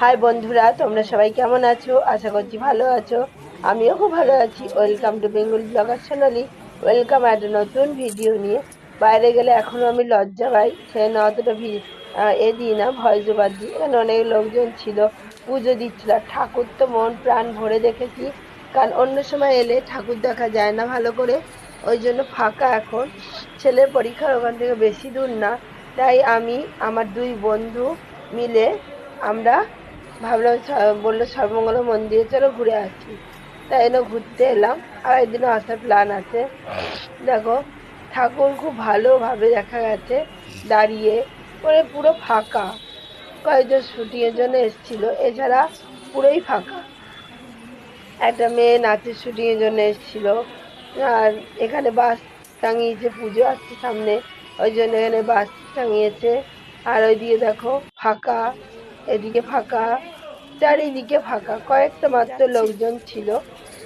High বন্ধুরা, তোমরা সবাই কেমন আছো? আশা করছি ভালো আছো। আমিও খুব ভালো আছি। Welcome to Bengal blogger Sonali welcome একটা নতুন ভিডিও নিয়ে। বাইরে গেলে এখনও আমি লজ্জা পাই। সে না অতটা এ দিই না, ভয় জোবার দিই। এখানে অনেক লোকজন ছিল, পুজো দিচ্ছিল ঠাকুর তো মন প্রাণ ভরে দেখেছি। কারণ অন্য সময় এলে ঠাকুর দেখা যায় না ভালো করে। ওই জন্য ফাঁকা এখন। ছেলের পরীক্ষার ওখান থেকে বেশি দূর না। তাই আমি, আমার দুই বন্ধু মিলে আমরা ভাবলাম বলল সর্বমঙ্গল মন্দিরে চলো ঘুরে আসি। তাই জন্য ঘুরতে এলাম। আর একদিনও আসার প্ল্যান আছে। দেখো, ঠাকুর খুব ভালোভাবে দেখা গেছে, দাঁড়িয়ে। মানে পুরো ফাঁকা। কয়েকজন শুটিংয়ের জন্য এসেছিল। এছাড়া পুরোই ফাঁকা। একটা মেয়ে নাচের শুটিংয়ের জন্য এসেছিল। আর এখানে বাস টাঙিয়েছে, পুজো আসছে সামনে। ওই জন্য এখানে বাস টাঙিয়েছে। আর ওই ওইদিকে দেখো, ফাঁকা। এদিকে ফাঁকা, চারিদিকে ফাঁকা। কয়েকটা মাত্র লোকজন ছিল।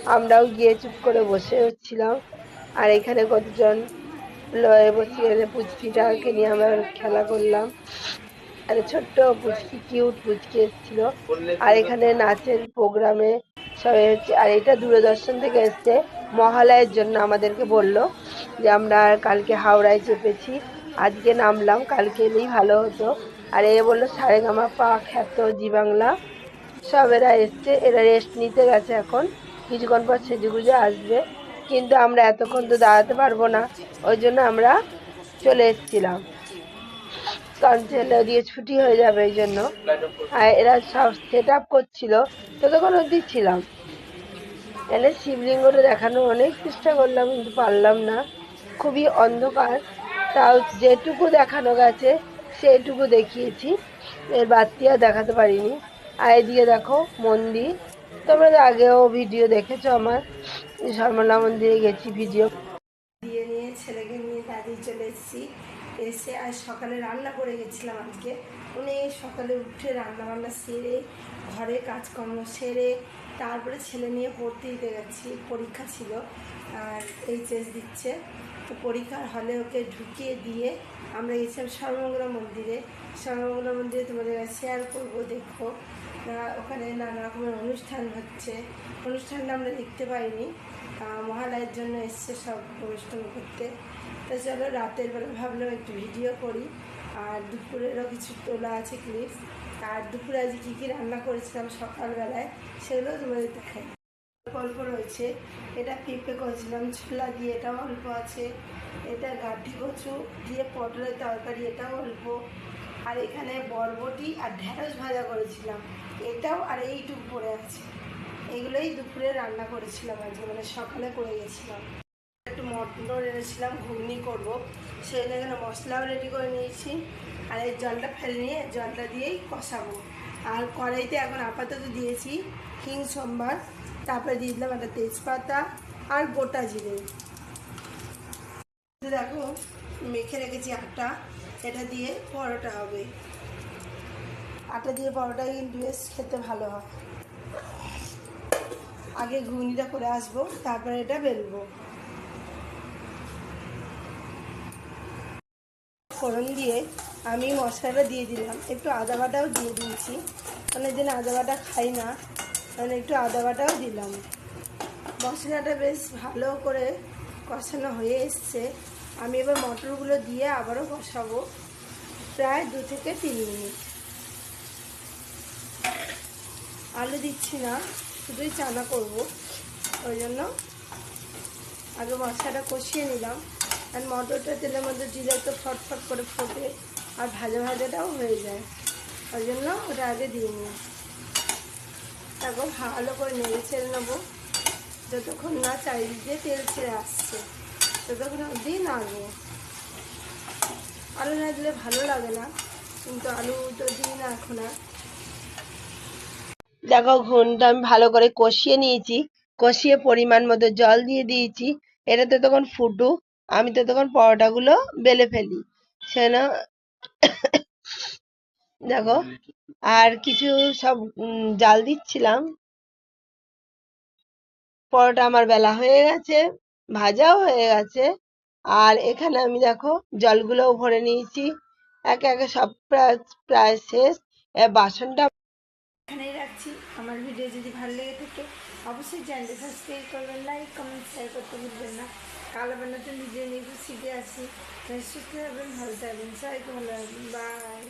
আমরাও গিয়ে চুপ করে বসে ছিলাম আর এখানে কতজন লয়ে বসে এখানে পুচকিটাকে নিয়ে আমরা খেলা করলাম। একটা ছোট্ট পুচকি, কিউট পুচকি এসেছিল। আর এখানে নাচের প্রোগ্রামে সবাই হচ্ছে আর এটা দূরদর্শন থেকে এসছে। মহালয়ের জন্য আমাদেরকে বলল যে আমরা কালকে হাওড়ায় চেপেছি। আজকে নামলাম, কালকে এলেই ভালো হতো। আর এ বলল সারেগামা পা খ্যাত জি বাংলা সব এরা এসছে, এরা রেস্ট নিতে গেছে এখন। কিছুক্ষণ পর সেজেগুজে আসবে। কিন্তু আমরা এতক্ষণ তো দাঁড়াতে পারব না, ওই জন্য আমরা চলে এসেছিলাম। কারণ ছেলে দিয়ে ছুটি হয়ে যাবে এই জন্য। আর এরা সব সেট আপ করছিল, ততক্ষণ অবধি ছিলাম। এনে শিবলিঙ্গটা দেখানোর অনেক চেষ্টা করলাম, কিন্তু পারলাম না। খুবই অন্ধকার। তাও যেটুকু দেখানো গেছে সেটুকু দেখিয়েছি। এর বাড়তি আর দেখাতে পারিনি। আর এদিকে দেখো মন্দির। তোমরা আগেও ভিডিও দেখেছ আমার। সর্বনা মন্দিরে গেছি, ভিডিও। দিয়ে নিয়ে, ছেলেকে নিয়ে দাদি চলে এসেছি। এসে আর সকালে রান্না করে গেছিলাম আজকে। অনেক সকালে উঠে রান্না বান্না সেরে, ঘরে কাজকর্ম সেরে, তারপরে ছেলে নিয়ে পড়তে দিতে গেছি। পরীক্ষা ছিল। আর এইচএস দিচ্ছে। তো পরীক্ষার হলে ওকে ঢুকিয়ে দিয়ে আমরা গেছিলাম সর্বমঙ্গলা মন্দিরে। সর্বমঙ্গলা মন্দিরে তোমাদের শেয়ার করব দেখো ওখানে নানা রকমের অনুষ্ঠান হচ্ছে। অনুষ্ঠানটা আমরা দেখতে পাইনি। মহালয়ের জন্য এসছে সব অনুষ্ঠান করতে। তো চলো, রাতের বেলা ভাবলাম একটু ভিডিও করি। আর দুপুরেরও কিছু তোলা আছে ক্লিপস আর দুপুরে আজ কী কী রান্না করেছিলাম সকালবেলায় সেগুলো তোমাদের দেখাই। অল্প রয়েছে। এটা পেঁপে করেছিলাম, ছোলা দিয়ে এটাও অল্প আছে। এটা গাঠি কচু দিয়ে পটলের তরকারি, এটাও অল্প। আর এখানে বরবটি আর ঢেঁড়স ভাজা করেছিলাম। এটাও আর এইটুকু পড়ে আছে। এগুলোই দুপুরে রান্না করেছিলাম আজকে মানে সকালে করে গেছিলাম। একটু মটর এনেছিলাম, ঘুগনি করব। সেই এখানে মশলাও রেডি করে নিয়েছি। আর এই জলটা ফেলে নিয়ে জলটা দিয়েই কষাবো। আর কড়াইতে এখন আপাতত দিয়েছি হিং সোমবার তারপরে দিয়ে দিলাম একটা তেজপাতা আর গোটা জিরে। দেখো, মেখে রেখেছি আটা। এটা দিয়ে পরোটা হবে। আটা দিয়ে পরোটা কিন্তু বেশ খেতে ভালো হয়। আগে ঘুগনিটা করে আসব, তারপরে এটা বেলবো। ফোড়ন দিয়ে আমি মশলাটা দিয়ে দিলাম। একটু আদা বাটাও দিয়ে দিয়েছি। অনেকদিন আদা বাটা খাই না। মানে একটু আদা বাটাও দিলাম। মশলাটা বেশ ভালো করে কষানো হয়ে এসছে। আমি এবার মটরগুলো দিয়ে আবারও কষাবো প্রায় দু থেকে তিন মিনিট। আলু দিচ্ছি না, শুধুই চানা করব। ওই জন্য আগে মশলাটা কষিয়ে নিলাম। আর মটরটা তেলের মধ্যে দিলে তো ফটফট করে ফোটে আর ভাজা ভাজাটাও হয়ে যায়। ওই জন্য ওটা আগে দিয়ে নিই তারপর ভালো করে নেড়ে ছেড়ে নেব। যতক্ষণ না চারিদিক তেল ছেড়ে আসছে, ততক্ষণ অবধি নাড়বো। আলু না দিলে ভালো লাগে না, কিন্তু আলু তো দিই না এখন আর। দেখো, ঘুনটা আমি ভালো করে কষিয়ে নিয়েছি। কষিয়ে পরিমাণ মতো জল দিয়ে দিয়েছি। এটা তো তখন ফুটুক, আমি তো তখন পরোটাগুলো বেলে ফেলি। সেন দেখো, আর কিছু সব জাল দিচ্ছিলাম। পরোটা আমার বেলা হয়ে গেছে, ভাজাও হয়ে গেছে। আর এখানে আমি দেখো, জলগুলোও ভরে নিয়েছি। একে একে সব প্রায় প্রায় শেষ। বাসনটা এখানেই রাখছি। আমার ভিডিও যদি ভালো লেগে থাকে, অবশ্যই চ্যানেলটি সাবস্ক্রাইব করবেন, লাইক, কমেন্ট শেয়ার করতে ভুলবেন না। কাল আবার নতুন ভিডিও নিয়ে শিখে আসি সুস্থ থাকবেন, ভালো থাকবেন, সবাইকে ভালো বাই